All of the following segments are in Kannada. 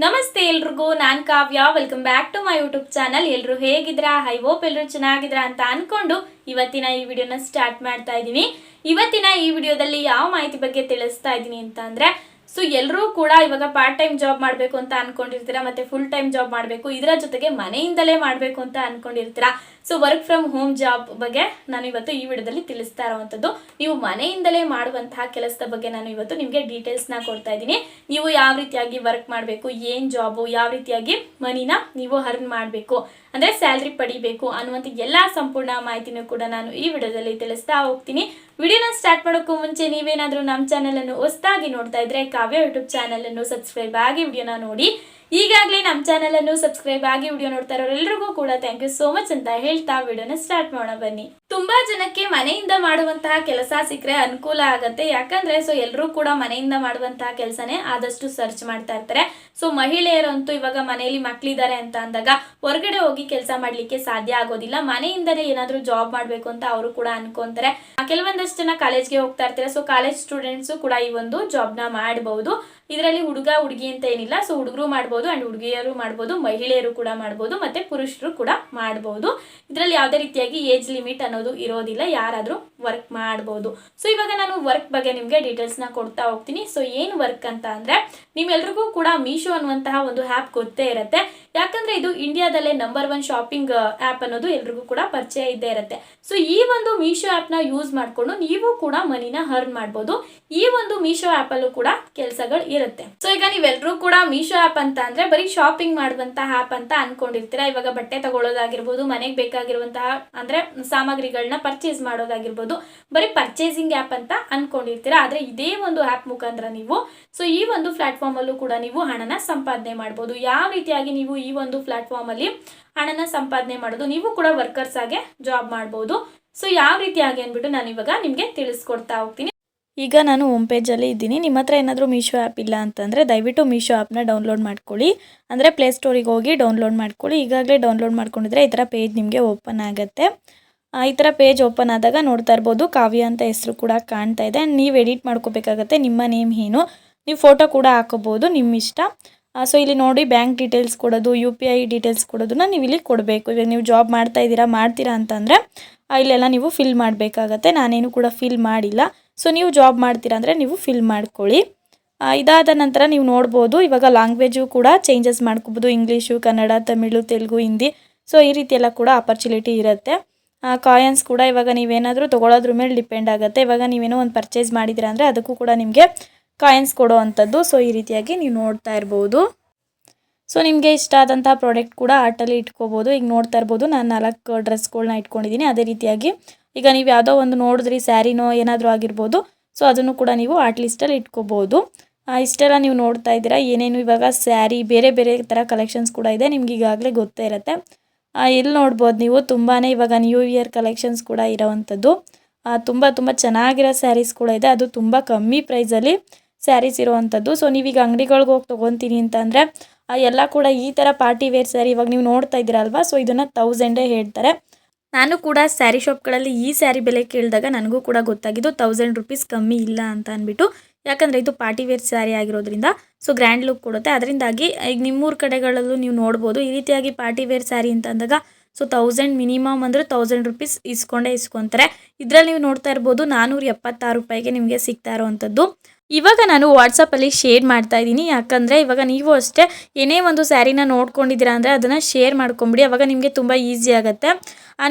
ನಮಸ್ತೆ ಎಲ್ರಿಗೂ, ನಾನು Kavya. Welcome back to my YouTube channel ಎಲ್ಲರೂ ಹೇಗಿದ್ರಾ ಐ ಹೋಪ್ ಎಲ್ಲರೂ ಚೆನ್ನಾಗಿದ್ರಾ ಅಂತ ಅನ್ಕೊಂಡು ಇವತ್ತಿನ ಈ ವಿಡಿಯೋನ ಸ್ಟಾರ್ಟ್ ಮಾಡ್ತಾ ಇದ್ದೀನಿ ಇವತ್ತಿನ ಈ ವಿಡಿಯೋದಲ್ಲಿ ಯಾವ ಮಾಹಿತಿ ಬಗ್ಗೆ ತಿಳಿಸ್ತಾ ಇದ್ದೀನಿ ಅಂತ ಸೊ ಎಲ್ಲರೂ ಕೂಡ ಇವಾಗ ಪಾರ್ಟ್ ಟೈಮ್ ಜಾಬ್ ಮಾಡಬೇಕು ಅಂತ ಅನ್ಕೊಂಡಿರ್ತೀರಾ, ಮತ್ತೆ ಫುಲ್ ಟೈಮ್ ಜಾಬ್ ಮಾಡಬೇಕು, ಇದರ ಜೊತೆಗೆ ಮನೆಯಿಂದಲೇ ಮಾಡಬೇಕು ಅಂತ ಅನ್ಕೊಂಡಿರ್ತೀರಾ? So work from home job ಬಗ್ಗೆ ನಾನು ಇವತ್ತು ಈ ವಿಡಿಯೋದಲ್ಲಿ ತಿಳಿಸ್ತಾ ಇರುವಂಥದ್ದು. ನೀವು ಮನೆಯಿಂದಲೇ ಮಾಡುವಂತಹ ಕೆಲಸದ ಬಗ್ಗೆ ನಾನು ಇವತ್ತು ನಿಮಗೆ ಡೀಟೇಲ್ಸ್ನ ಕೊಡ್ತಾ ಇದ್ದೀನಿ. ನೀವು ಯಾವ ರೀತಿಯಾಗಿ ವರ್ಕ್ ಮಾಡಬೇಕು, ಏನು ಜಾಬು ಯಾವ ರೀತಿಯಾಗಿ ಮನಿನ ನೀವು ಅರ್ನ್ ಮಾಡಬೇಕು, ಅಂದರೆ ಸ್ಯಾಲ್ರಿ ಪಡಿಬೇಕು ಅನ್ನುವಂಥ ಎಲ್ಲ ಸಂಪೂರ್ಣ ಮಾಹಿತಿನೂ ಕೂಡ ನಾನು ಈ ವಿಡಿಯೋದಲ್ಲಿ ತಿಳಿಸ್ತಾ ಹೋಗ್ತೀನಿ. ವಿಡಿಯೋನ ಸ್ಟಾರ್ಟ್ ಮಾಡೋಕ್ಕೂ ಮುಂಚೆ ನೀವೇನಾದರೂ ನಮ್ಮ ಚಾನಲನ್ನು ಹೊಸದಾಗಿ ನೋಡ್ತಾ ಇದ್ರೆ ಕಾವ್ಯ ಯೂಟ್ಯೂಬ್ ಚಾನಲನ್ನು ಸಬ್ಸ್ಕ್ರೈಬ್ ಆಗಿ ವಿಡಿಯೋನ ನೋಡಿ. ಈಗಾಗಲೇ ನಮ್ಮ ಚಾನಲನ್ನು ಸಬ್ಸ್ಕ್ರೈಬ್ ಆಗಿ ವಿಡಿಯೋ ನೋಡ್ತಾ ಇರೋರೆಲ್ಲರಿಗೂ ಕೂಡ ಥ್ಯಾಂಕ್ ಯು ಸೋ ಮಚ್ ಅಂತ ಹೇಳ್ತಾ ವಿಡಿಯೋನ ಸ್ಟಾರ್ಟ್ ಮಾಡೋಣ ಬನ್ನಿ. ತುಂಬಾ ಜನಕ್ಕೆ ಮನೆಯಿಂದ ಮಾಡುವಂತಹ ಕೆಲಸ ಸಿಕ್ಕರೆ ಅನುಕೂಲ ಆಗತ್ತೆ. ಯಾಕಂದ್ರೆ ಸೊ ಎಲ್ಲರೂ ಕೂಡ ಮನೆಯಿಂದ ಮಾಡುವಂತಹ ಕೆಲಸನೇ ಆದಷ್ಟು ಸರ್ಚ್ ಮಾಡ್ತಾ ಇರ್ತಾರೆ. ಸೊ ಮಹಿಳೆಯರಂತೂ ಇವಾಗ ಮನೆಯಲ್ಲಿ ಮಕ್ಕಳಿದ್ದಾರೆ ಅಂತ ಅಂದಾಗ ಹೊರಗಡೆ ಹೋಗಿ ಕೆಲಸ ಮಾಡ್ಲಿಕ್ಕೆ ಸಾಧ್ಯ ಆಗೋದಿಲ್ಲ. ಮನೆಯಿಂದಲೇ ಏನಾದರೂ ಜಾಬ್ ಮಾಡಬೇಕು ಅಂತ ಅವರು ಕೂಡ ಅನ್ಕೊಂತಾರೆ. ಕೆಲವೊಂದಷ್ಟು ಜನ ಕಾಲೇಜ್ಗೆ ಹೋಗ್ತಾ ಇರ್ತಾರೆ. ಸೊ ಕಾಲೇಜ್ ಸ್ಟೂಡೆಂಟ್ಸು ಕೂಡ ಈ ಒಂದು ಜಾಬ್ನ ಮಾಡಬಹುದು ಅನ್ಬಹುದು ಇದರಲ್ಲಿ ಹುಡುಗ, ಹುಡುಗಿ ಅಂತ ಏನಿಲ್ಲ. ಸೊ ಹುಡುಗರು ಮಾಡ್ಬೋದು ಅಂಡ್ ಹುಡುಗಿಯರು ಮಾಡ್ಬೋದು, ಮಹಿಳೆಯರು ಕೂಡ ಮಾಡ್ಬೋದು, ಮತ್ತೆ ಪುರುಷರು ಕೂಡ ಮಾಡ್ಬೋದು. ಇದರಲ್ಲಿ ಯಾವುದೇ ರೀತಿಯಾಗಿ ಏಜ್ ಲಿಮಿಟ್ ಅನ್ನೋದು ಇರೋದಿಲ್ಲ. ಯಾರಾದರೂ ವರ್ಕ್ ಮಾಡ್ಬೋದು. ಸೊ ಇವಾಗ ನಾನು ವರ್ಕ್ ಬಗ್ಗೆ ನಿಮಗೆ ಡೀಟೇಲ್ಸ್ನ ಕೊಡ್ತಾ ಹೋಗ್ತೀನಿ. ಸೊ ಏನು ವರ್ಕ್ ಅಂತ ಅಂದರೆ, ನಿಮ್ಮೆಲ್ರಿಗೂ ಕೂಡ ಮೀಶೋ ಅನ್ನುವಂತಹ ಒಂದು ಆ್ಯಪ್ ಗೊತ್ತೇ ಇರುತ್ತೆ. ಯಾಕಂದ್ರೆ ಇದು ಇಂಡಿಯಾದಲ್ಲೇ ನಂಬರ್ ಒನ್ ಶಾಪಿಂಗ್ ಆ್ಯಪ್ ಅನ್ನೋದು ಎಲ್ರಿಗೂ ಕೂಡ ಪರಿಚಯ ಇದ್ದೇ ಇರುತ್ತೆ. ಸೊ ಈ ಒಂದು ಮೀಶೋ ಆ್ಯಪ್ನ ಯೂಸ್ ಮಾಡಿಕೊಂಡು ನೀವು ಕೂಡ ಮನಿನ ಅರ್ನ್ ಮಾಡ್ಬೋದು. ಈ ಒಂದು ಮೀಶೋ ಆ್ಯಪಲ್ಲೂ ಕೂಡ ಕೆಲಸಗಳು ಇರುತ್ತೆ. ಸೊ ಈಗ ನೀವೆಲ್ಲರೂ ಕೂಡ ಮೀಶೋ ಆ್ಯಪ್ ಅಂತ ಅಂದ್ರೆ ಬರೀ ಶಾಪಿಂಗ್ ಮಾಡುವಂತಹ ಆ್ಯಪ್ ಅಂತ ಅನ್ಕೊಂಡಿರ್ತೀರಾ? ಇವಾಗ ಬಟ್ಟೆ ತಗೊಳ್ಳೋದಾಗಿರ್ಬೋದು, ಮನೆಗೆ ಬೇಕಾಗಿರುವಂತಹ ಅಂದ್ರೆ ಸಾಮಗ್ರಿಗಳನ್ನ ಪರ್ಚೇಸ್ ಮಾಡೋದಾಗಿರ್ಬೋದು, ಬರೀ ಪರ್ಚೇಸಿಂಗ್ ಆ್ಯಪ್ ಅಂತ ಅನ್ಕೊಂಡಿರ್ತೀರಾ? ಆದ್ರೆ ಇದೇ ಒಂದು ಆ್ಯಪ್ ಮುಖಾಂತರ ನೀವು ಸೊ ಈ ಒಂದು ಪ್ಲಾಟ್ಫಾರ್ಮ್ ಅಲ್ಲೂ ಕೂಡ ನೀವು ಹಣನ ಸಂಪಾದನೆ ಮಾಡ್ಬೋದು. ಯಾವ ರೀತಿಯಾಗಿ ನೀವು ಈ ಒಂದು ಪ್ಲಾಟ್ಫಾರ್ಮ್ ಅಲ್ಲಿ ಹಣನ ಸಂಪಾದನೆ ಮಾಡೋದು? ನೀವು ಕೂಡ ವರ್ಕರ್ಸ್ ಆಗಿ ಜಾಬ್ ಮಾಡ್ಬೋದು. ಸೊ ಯಾವ ರೀತಿಯಾಗಿ ಅಂದ್ಬಿಟ್ಟು ನಾನು ಇವಾಗ ನಿಮಗೆ ತಿಳಿಸ್ಕೊಡ್ತಾ ಹೋಗ್ತೀನಿ. ಈಗ ನಾನು ಹೋಮ್ ಪೇಜಲ್ಲಿ ಇದ್ದೀನಿ. ನಿಮ್ಮ ಹತ್ರ ಏನಾದರೂ ಮೀಶೋ ಆ್ಯಪ್ ಇಲ್ಲ ಅಂತಂದರೆ ದಯವಿಟ್ಟು ಮೀಶೋ ಆ್ಯಪ್ನ ಡೌನ್ಲೋಡ್ ಮಾಡ್ಕೊಳ್ಳಿ. ಅಂದರೆ ಪ್ಲೇಸ್ಟೋರಿಗೆ ಹೋಗಿ ಡೌನ್ಲೋಡ್ ಮಾಡ್ಕೊಳ್ಳಿ. ಈಗಾಗಲೇ ಡೌನ್ಲೋಡ್ ಮಾಡ್ಕೊಂಡಿದ್ರೆ ಈ ಥರ ಪೇಜ್ ನಿಮಗೆ ಓಪನ್ ಆಗುತ್ತೆ. ಈ ಥರ ಪೇಜ್ ಓಪನ್ ಆದಾಗ ನೋಡ್ತಾ ಇರ್ಬೋದು. ಕಾವ್ಯ ಅಂತ ಹೆಸರು ಕೂಡ ಕಾಣ್ತಾ ಇದೆ. ನೀವು ಎಡಿಟ್ ಮಾಡ್ಕೋಬೇಕಾಗತ್ತೆ. ನಿಮ್ಮ ನೇಮ್ ಏನು? ನೀವು ಫೋಟೋ ಕೂಡ ಹಾಕೋಬೋದು. ನಿಮ್ಮ ಇಷ್ಟ. ಸೊ ಇಲ್ಲಿ ನೋಡಿ ಬ್ಯಾಂಕ್ ಡೀಟೇಲ್ಸ್ ಕೊಡೋದು ಯು ಪಿ ಐ ಡೀಟೇಲ್ಸ್ ಕೊಡೋದನ್ನ ನೀವು ಇಲ್ಲಿ ಕೊಡಬೇಕು. ಇವಾಗ ನೀವು ಜಾಬ್ ಮಾಡ್ತಾ ಇದ್ದೀರಾ, ಮಾಡ್ತೀರಾ ಅಂತಂದರೆ ಇಲ್ಲೆಲ್ಲ ನೀವು ಫಿಲ್ ಮಾಡಬೇಕಾಗತ್ತೆ. ನಾನೇನು ಕೂಡ ಫಿಲ್ ಮಾಡಿಲ್ಲ. ಸೊ ನೀವು ಜಾಬ್ ಮಾಡ್ತೀರಾ ಅಂದರೆ ನೀವು ಫಿಲ್ ಮಾಡ್ಕೊಳ್ಳಿ. ಇದಾದ ನಂತರ ನೀವು ನೋಡ್ಬೋದು, ಇವಾಗ ಲ್ಯಾಂಗ್ವೇಜು ಕೂಡ ಚೇಂಜಸ್ ಮಾಡ್ಕೋಬೋದು. ಇಂಗ್ಲೀಷು ಕನ್ನಡ, ತಮಿಳು, ತೆಲುಗು, ಹಿಂದಿ. ಸೊ ಈ ರೀತಿ ಎಲ್ಲ ಕೂಡ ಅಪರ್ಚುನಿಟಿ ಇರುತ್ತೆ. ಕಾಯನ್ಸ್ ಕೂಡ ಇವಾಗ ನೀವೇನಾದರೂ ತೊಗೊಳೋದ್ರ ಮೇಲೆ ಡಿಪೆಂಡ್ ಆಗುತ್ತೆ. ಇವಾಗ ನೀವೇನೋ ಒಂದು ಪರ್ಚೇಸ್ ಮಾಡಿದಿರ ಅಂದರೆ ಅದಕ್ಕೂ ಕೂಡ ನಿಮಗೆ ಕಾಯನ್ಸ್ ಕೊಡೋ ಅಂಥದ್ದು ಸೊ ಈ ರೀತಿಯಾಗಿ ನೀವು ನೋಡ್ತಾ ಇರ್ಬೋದು. ಸೊ ನಿಮಗೆ ಇಷ್ಟ ಆದಂಥ ಪ್ರಾಡಕ್ಟ್ ಕೂಡ ಆರ್ಟಲ್ಲಿ ಇಟ್ಕೋಬೋದು. ಈಗ ನೋಡ್ತಾ ಇರ್ಬೋದು, ನಾನು ನಾಲ್ಕು ಡ್ರೆಸ್ಗಳನ್ನ ಇಟ್ಕೊಂಡಿದ್ದೀನಿ ಅದೇ ರೀತಿಯಾಗಿ ಈಗ ನೀವು ಯಾವುದೋ ಒಂದು ನೋಡಿದ್ರಿ, ಸ್ಯಾರಿನೋ ಏನಾದರೂ ಆಗಿರ್ಬೋದು, ಸೊ ಅದನ್ನು ಕೂಡ ನೀವು ಆರ್ಟ್ ಲಿಸ್ಟಲ್ಲಿ ಇಟ್ಕೋಬೋದು. ಇಷ್ಟೆಲ್ಲ ನೀವು ನೋಡ್ತಾ ಇದ್ದೀರಾ, ಏನೇನು ಇವಾಗ ಸ್ಯಾರಿ, ಬೇರೆ ಬೇರೆ ಥರ ಕಲೆಕ್ಷನ್ಸ್ ಕೂಡ ಇದೆ ನಿಮ್ಗೆ ಈಗಾಗಲೇ ಗೊತ್ತೇ ಇರುತ್ತೆ. ಇಲ್ಲಿ ನೋಡ್ಬೋದು ನೀವು ತುಂಬಾ ಇವಾಗ ನ್ಯೂ ಇಯರ್ ಕಲೆಕ್ಷನ್ಸ್ ಕೂಡ ಇರೋವಂಥದ್ದು. ತುಂಬ ತುಂಬ ಚೆನ್ನಾಗಿರೋ ಸ್ಯಾರೀಸ್ ಕೂಡ ಇದೆ, ಅದು ತುಂಬ ಕಮ್ಮಿ ಪ್ರೈಸಲ್ಲಿ ಸ್ಯಾರೀಸ್ ಇರೋವಂಥದ್ದು. ಸೊ ನೀವೀಗ ಅಂಗಡಿಗಳ್ಗೆ ಹೋಗಿ ತೊಗೊತೀನಿ ಅಂತಂದರೆ ಎಲ್ಲ ಕೂಡ ಈ ಥರ ಪಾರ್ಟಿ ವೇರ್ ಸ್ಯಾರಿ ಇವಾಗ ನೀವು ನೋಡ್ತಾ ಇದ್ದೀರಲ್ವಾ, ಸೊ ಇದನ್ನು ತೌಸಂಡೇ ಹೇಳ್ತಾರೆ. ನಾನು ಕೂಡ ಸ್ಯಾರಿ ಶಾಪ್ಗಳಲ್ಲಿ ಈ ಸ್ಯಾರಿ ಬೆಲೆ ಕೇಳಿದಾಗ ನನಗೂ ಕೂಡ ಗೊತ್ತಾಗಿದ್ದು ತೌಸಂಡ್ ರುಪೀಸ್ ಕಮ್ಮಿ ಇಲ್ಲ ಅಂತ ಅಂದ್ಬಿಟ್ಟು, ಯಾಕಂದರೆ ಇದು ಪಾರ್ಟಿ ವೇರ್ ಸ್ಯಾರಿ ಆಗಿರೋದ್ರಿಂದ ಸೊ ಗ್ರ್ಯಾಂಡ್ ಲುಕ್ ಕೊಡುತ್ತೆ. ಅದರಿಂದಾಗಿ ಈಗ ನಿಮ್ಮೂರು ಕಡೆಗಳಲ್ಲೂ ನೀವು ನೋಡ್ಬೋದು, ಈ ರೀತಿಯಾಗಿ ಪಾರ್ಟಿ ವೇರ್ ಸ್ಯಾರಿ ಅಂತ ಅಂದಾಗ ಸೊ ತೌಸಂಡ್ ಮಿನಿಮಮ್ ಅಂದರೆ ತೌಸಂಡ್ ರುಪೀಸ್ ಇಸ್ಕೊಂಡೇ ಇಸ್ಕೊತಾರೆ. ಇದರಲ್ಲಿ ನೀವು ನೋಡ್ತಾ ಇರ್ಬೋದು ನಾನ್ನೂರ ಎಪ್ಪತ್ತಾರು ರೂಪಾಯಿಗೆ ನಿಮಗೆ ಸಿಗ್ತಾ ಇರೋವಂಥದ್ದು. ಇವಾಗ ನಾನು ವಾಟ್ಸಪ್ಪಲ್ಲಿ ಶೇರ್ ಮಾಡ್ತಾ ಇದ್ದೀನಿ. ಯಾಕಂದರೆ ಇವಾಗ ನೀವು ಅಷ್ಟೇ ಏನೇ ಒಂದು ಸ್ಯಾರಿನ ನೋಡ್ಕೊಂಡಿದ್ದೀರಾ ಅಂದರೆ ಅದನ್ನು ಶೇರ್ ಮಾಡ್ಕೊಂಬಿಡಿ. ಅವಾಗ ನಿಮಗೆ ತುಂಬ ಈಸಿ ಆಗುತ್ತೆ.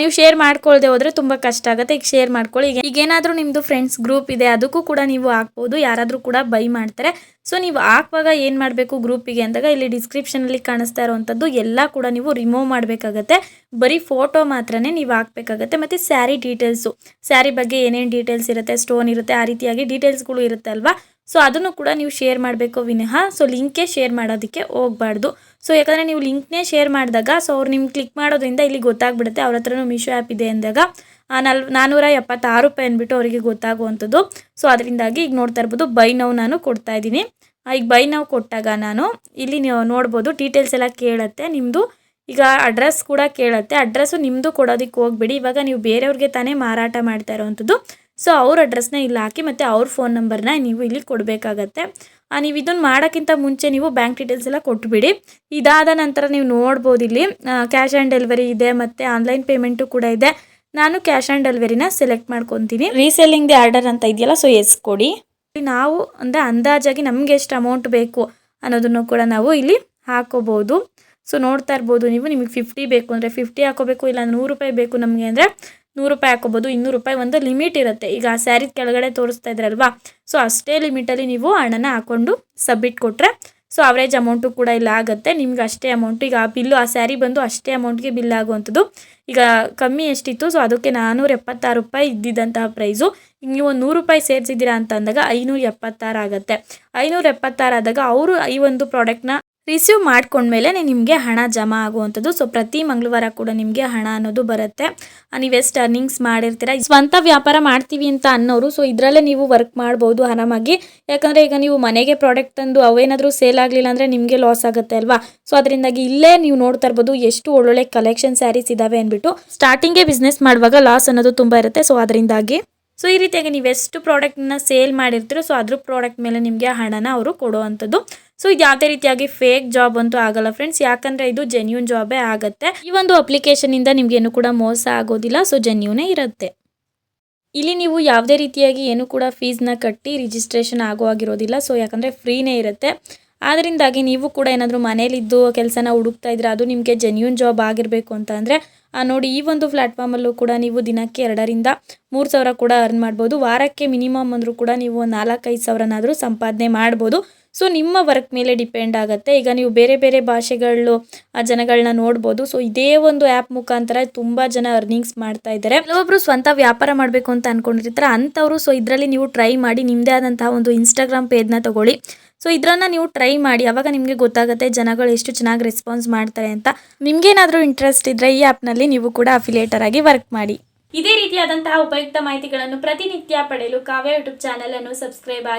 ನೀವು ಶೇರ್ ಮಾಡ್ಕೊಳ್ದೆ ಹೋದ್ರೆ ತುಂಬ ಕಷ್ಟ ಆಗುತ್ತೆ. ಈಗ ಶೇರ್ ಮಾಡ್ಕೊಳ್ಳಿ. ಈಗ ಈಗೇನಾದರೂ ನಿಮ್ಮದು ಫ್ರೆಂಡ್ಸ್ ಗ್ರೂಪ್ ಇದೆ, ಅದಕ್ಕೂ ಕೂಡ ನೀವು ಹಾಕ್ಬೋದು. ಯಾರಾದರೂ ಕೂಡ ಬೈ ಮಾಡ್ತಾರೆ. ಸೊ ನೀವು ಹಾಕುವಾಗ ಏನು ಮಾಡಬೇಕು ಗ್ರೂಪಿಗೆ ಅಂದಾಗ ಇಲ್ಲಿ ಡಿಸ್ಕ್ರಿಪ್ಷನಲ್ಲಿ ಕಾಣಿಸ್ತಾ ಇರೋವಂಥದ್ದು ಎಲ್ಲ ಕೂಡ ನೀವು ರಿಮೂವ್ ಮಾಡಬೇಕಾಗತ್ತೆ. ಬರೀ ಫೋಟೋ ಮಾತ್ರನೇ ನೀವು ಹಾಕಬೇಕಾಗತ್ತೆ. ಮತ್ತು ಸ್ಯಾರಿ ಡೀಟೇಲ್ಸು ಸ್ಯಾರಿ ಬಗ್ಗೆ ಏನೇನು ಡೀಟೇಲ್ಸ್ ಇರುತ್ತೆ ಸ್ಟೋನ್ ಇರುತ್ತೆ, ಆ ರೀತಿಯಾಗಿ ಡೀಟೇಲ್ಸ್ಗಳು ಇರುತ್ತೆ ಅಲ್ವಾ ಸೊ ಅದನ್ನು ಕೂಡ ನೀವು ಶೇರ್ ಮಾಡಬೇಕು ವಿನಃ. ಸೊ ಲಿಂಕೇ ಶೇರ್ ಮಾಡೋದಕ್ಕೆ ಹೋಗ್ಬಾರ್ದು. ಸೊ ಯಾಕಂದರೆ ನೀವು ಲಿಂಕ್ನೇ ಶೇರ್ ಮಾಡಿದಾಗ ಸೊ ಅವ್ರು ನಿಮ್ಗೆ ಕ್ಲಿಕ್ ಮಾಡೋದ್ರಿಂದ ಇಲ್ಲಿ ಗೊತ್ತಾಗ್ಬಿಡುತ್ತೆ, ಅವ್ರ ಹತ್ರನೂ ಮೀಶೋ ಆ್ಯಪ್ ಇದೆ ಅಂದಾಗ. ನಲ್ ನಾನ್ನೂರ ಎಪ್ಪತ್ತಾರು ರೂಪಾಯಿ ಅಂದ್ಬಿಟ್ಟು ಅವರಿಗೆ ಗೊತ್ತಾಗುವಂಥದ್ದು. ಸೊ ಅದರಿಂದಾಗಿ ಈಗ ನೋಡ್ತಾ ಇರ್ಬೋದು ಬೈ ನೌ ನಾನು ಕೊಡ್ತಾ ಇದ್ದೀನಿ. ಈಗ ಬೈ ನೌ ಕೊಟ್ಟಾಗ ನಾನು ಇಲ್ಲಿ ನೀವು ನೋಡ್ಬೋದು ಡೀಟೇಲ್ಸ್ ಎಲ್ಲ ಕೇಳುತ್ತೆ ನಿಮ್ಮದು ಈಗ ಅಡ್ರೆಸ್ ಕೂಡ ಕೇಳುತ್ತೆ. ಅಡ್ರೆಸ್ಸು ನಿಮ್ಮದು ಕೊಡೋದಕ್ಕೆ ಹೋಗ್ಬೇಡಿ. ಇವಾಗ ನೀವು ಬೇರೆಯವ್ರಿಗೆ ತಾನೇ ಮಾರಾಟ ಮಾಡ್ತಾ ಇರೋವಂಥದ್ದು. ಸೊ ಅವ್ರ ಅಡ್ರೆಸ್ನ ಇಲ್ಲಿ ಹಾಕಿ ಮತ್ತು ಅವ್ರ ಫೋನ್ ನಂಬರ್ನ ನೀವು ಇಲ್ಲಿ ಕೊಡಬೇಕಾಗತ್ತೆ. ನೀವು ಇದನ್ನು ಮಾಡೋಕ್ಕಿಂತ ಮುಂಚೆ ನೀವು ಬ್ಯಾಂಕ್ ಡೀಟೇಲ್ಸ್ ಎಲ್ಲ ಕೊಟ್ಬಿಡಿ. ಇದಾದ ನಂತರ ನೀವು ನೋಡ್ಬೋದು ಇಲ್ಲಿ ಕ್ಯಾಶ್ ಆನ್ ಡೆಲಿವರಿ ಇದೆ ಮತ್ತು ಆನ್ಲೈನ್ ಪೇಮೆಂಟು ಕೂಡ ಇದೆ. ನಾನು ಕ್ಯಾಶ್ ಆನ್ ಡೆಲಿವರಿನ ಸೆಲೆಕ್ಟ್ ಮಾಡ್ಕೊತೀನಿ. ರೀಸೆಲ್ಲಿಂಗ್ ದಿ ಆರ್ಡರ್ ಅಂತ ಇದೆಯಲ್ಲ ಸೊ ಎಸ್ ಕೊಡಿ. ನಾವು ಅಂದರೆ ಅಂದಾಜಾಗಿ ನಮಗೆ ಎಷ್ಟು ಅಮೌಂಟ್ ಬೇಕು ಅನ್ನೋದನ್ನು ಕೂಡ ನಾವು ಇಲ್ಲಿ ಹಾಕೋಬೋದು. ಸೊ ನೋಡ್ತಾ ಇರ್ಬೋದು ನೀವು ನಿಮಗೆ ಫಿಫ್ಟಿ ಬೇಕು ಅಂದರೆ ಫಿಫ್ಟಿ ಹಾಕೋಬೇಕು ಇಲ್ಲ ನೂರು ರೂಪಾಯಿ ಬೇಕು ನಮಗೆ ಅಂದರೆ ನೂರು ರೂಪಾಯಿ ಹಾಕೋಬೋದು, ಇನ್ನೂರು ರೂಪಾಯಿ ಒಂದು ಲಿಮಿಟ್ ಇರುತ್ತೆ. ಈಗ ಆ ಸ್ಯಾರಿ ಕೆಳಗಡೆ ತೋರಿಸ್ತಾ ಇದ್ರಲ್ವಾ? ಸೊ ಅಷ್ಟೇ ಲಿಮಿಟಲ್ಲಿ ನೀವು ಹಣನ ಹಾಕೊಂಡು ಸಬ್ಮಿಟ್ ಕೊಟ್ಟರೆ ಸೊ ಅವರೇಜ್ ಅಮೌಂಟು ಕೂಡ ಇಲ್ಲ ಆಗುತ್ತೆ. ನಿಮ್ಗೆ ಅಷ್ಟೇ ಅಮೌಂಟು ಈಗ ಆ ಬಿಲ್ಲು ಆ ಸ್ಯಾರಿ ಬಂದು ಅಷ್ಟೇ ಅಮೌಂಟ್ಗೆ ಬಿಲ್ ಆಗುವಂಥದ್ದು. ಈಗ ಕಮ್ಮಿ ಎಷ್ಟಿತ್ತು? ಸೊ ಅದಕ್ಕೆ ನಾನ್ನೂರ ಎಪ್ಪತ್ತಾರು ರೂಪಾಯಿ ಇದ್ದಿದ್ದಂತಹ ಪ್ರೈಸು ಈಗ ನೀವು ಒಂದು ನೂರು ರೂಪಾಯಿ ಸೇರಿಸಿದ್ದೀರಾ ಅಂತ ಅಂದಾಗ ಐನೂರ ಎಪ್ಪತ್ತಾರು ಆಗುತ್ತೆ. ಐನೂರ ಎಪ್ಪತ್ತಾರು ಆದಾಗ ಅವರು ಈ ಒಂದು ಪ್ರಾಡಕ್ಟ್ನ ರಿಸೀವ್ ಮಾಡ್ಕೊಂಡ್ಮೇಲೆ ನಿಮಗೆ ಹಣ ಜಮಾ ಆಗುವಂಥದ್ದು. ಸೊ ಪ್ರತಿ ಮಂಗಳವಾರ ಕೂಡ ನಿಮಗೆ ಹಣ ಅನ್ನೋದು ಬರುತ್ತೆ. ನೀವು ಎಷ್ಟು ಅರ್ನಿಂಗ್ಸ್ ಮಾಡಿರ್ತೀರ? ಸ್ವಂತ ವ್ಯಾಪಾರ ಮಾಡ್ತೀವಿ ಅಂತ ಅನ್ನೋರು ಸೊ ಇದರಲ್ಲೇ ನೀವು ವರ್ಕ್ ಮಾಡ್ಬೋದು ಆರಾಮಾಗಿ. ಯಾಕಂದರೆ ಈಗ ನೀವು ಮನೆಗೆ ಪ್ರಾಡಕ್ಟ್ ತಂದು ಅವೇನಾದರೂ ಸೇಲ್ ಆಗಲಿಲ್ಲ ಅಂದರೆ ನಿಮಗೆ ಲಾಸ್ ಆಗುತ್ತೆ ಅಲ್ವಾ? ಸೊ ಅದರಿಂದಾಗಿ ಇಲ್ಲೇ ನೀವು ನೋಡ್ತಾ ಇರ್ಬೋದು ಎಷ್ಟು ಒಳ್ಳೊಳ್ಳೆ ಕಲೆಕ್ಷನ್ ಸ್ಯಾರೀಸ್ ಇದಾವೆ ಅಂದ್ಬಿಟ್ಟು. ಸ್ಟಾರ್ಟಿಂಗೇ ಬಿಸ್ನೆಸ್ ಮಾಡುವಾಗ ಲಾಸ್ ಅನ್ನೋದು ತುಂಬ ಇರುತ್ತೆ. ಸೊ ಅದರಿಂದಾಗಿ. ಸೊ ಈ ರೀತಿಯಾಗಿ ನೀವು ಎಷ್ಟು ಪ್ರಾಡಕ್ಟ್ನ ಸೇಲ್ ಮಾಡಿರ್ತೀರೋ ಸೊ ಅದ್ರ ಪ್ರಾಡಕ್ಟ್ ಮೇಲೆ ನಿಮಗೆ ಹಣನ ಅವರು ಕೊಡುವಂಥದ್ದು. ಸೊ ಇದು ಯಾವುದೇ ರೀತಿಯಾಗಿ ಫೇಕ್ ಜಾಬ್ ಅಂತೂ ಆಗಲ್ಲ ಫ್ರೆಂಡ್ಸ್ ಯಾಕಂದ್ರೆ ಇದು ಜೆನ್ಯೂನ್ ಜಾಬೇ ಆಗುತ್ತೆ. ಈ ಒಂದು ಅಪ್ಲಿಕೇಶನ್ ಇಂದ ನಿಮ್ಗೆ ಏನು ಕೂಡ ಮೋಸ ಆಗೋದಿಲ್ಲ. ಸೊ ಜೆನ್ಯೂನೇ ಇರುತ್ತೆ. ಇಲ್ಲಿ ನೀವು ಯಾವುದೇ ರೀತಿಯಾಗಿ ಏನು ಕೂಡ ಫೀಸ್ನ ಕಟ್ಟಿ ರಿಜಿಸ್ಟ್ರೇಷನ್ ಆಗೋ ಆಗಿರೋದಿಲ್ಲ ಸೊ ಯಾಕಂದರೆ ಫ್ರೀನೇ ಇರುತ್ತೆ. ಆದ್ದರಿಂದಾಗಿ ನೀವು ಕೂಡ ಏನಾದರೂ ಮನೇಲಿದ್ದು ಕೆಲಸನ ಹುಡುಕ್ತಾ ಇದ್ರೆ ಅದು ನಿಮಗೆ ಜೆನ್ಯೂನ್ ಜಾಬ್ ಆಗಿರಬೇಕು ಅಂತ ಅಂದರೆ ನೋಡಿ ಈ ಒಂದು ಪ್ಲ್ಯಾಟ್ಫಾರ್ಮಲ್ಲೂ ಕೂಡ ನೀವು ದಿನಕ್ಕೆ ಎರಡರಿಂದ ಮೂರು ಸಾವಿರ ಕೂಡ ಅರ್ನ್ ಮಾಡ್ಬೋದು. ವಾರಕ್ಕೆ ಮಿನಿಮಮ್ ಅಂದರೂ ಕೂಡ ನೀವು ನಾಲ್ಕೈದು ಸಾವಿರನಾದರೂ ಸಂಪಾದನೆ ಮಾಡ್ಬೋದು. ಸೊ ನಿಮ್ಮ ವರ್ಕ್ ಮೇಲೆ ಡಿಪೆಂಡ್ ಆಗುತ್ತೆ. ಈಗ ನೀವು ಬೇರೆ ಬೇರೆ ಭಾಷೆಗಳು, ಆ ಜನಗಳನ್ನ ನೋಡ್ಬೋದು. ಸೊ ಇದೇ ಒಂದು ಆ್ಯಪ್ ಮುಖಾಂತರ ತುಂಬ ಜನ ಅರ್ನಿಂಗ್ಸ್ ಮಾಡ್ತಾ ಇದ್ದಾರೆ. ಕೆಲವೊಬ್ರು ಸ್ವಂತ ವ್ಯಾಪಾರ ಮಾಡಬೇಕು ಅಂತ ಅಂದ್ಕೊಂಡಿರ್ತಾರೆ ಅಂಥವ್ರು ಸೊ ಇದರಲ್ಲಿ ನೀವು ಟ್ರೈ ಮಾಡಿ ನಿಮ್ಮದೇ ಆದಂತಹ ಒಂದು ಇನ್ಸ್ಟಾಗ್ರಾಮ್ ಪೇಜ್ನ ತಗೊಳ್ಳಿ. ಸೊ ಇದರನ್ನ ನೀವು ಟ್ರೈ ಮಾಡಿ, ಅವಾಗ ನಿಮಗೆ ಗೊತ್ತಾಗುತ್ತೆ ಜನಗಳು ಎಷ್ಟು ಚೆನ್ನಾಗಿ ರೆಸ್ಪಾನ್ಸ್ ಮಾಡ್ತಾರೆ ಅಂತ. ನಿಮಗೇನಾದರೂ ಇಂಟ್ರೆಸ್ಟ್ ಇದ್ದರೆ ಈ ಆ್ಯಪ್ನಲ್ಲಿ ನೀವು ಕೂಡ ಅಫಿಲೇಟರ್ ಆಗಿ ವರ್ಕ್ ಮಾಡಿ. ಇದೇ ರೀತಿಯಾದಂತಹ ಉಪಯುಕ್ತ ಮಾಹಿತಿಗಳನ್ನು ಪ್ರತಿನಿತ್ಯ ಪಡೆಯಲು ಕಾವ್ಯ ಯೂಟ್ಯೂಬ್ ಚಾನೆಲ್ ಅನ್ನು ಸಬ್ಸ್ಕ್ರೈಬ್ ಆಗಿ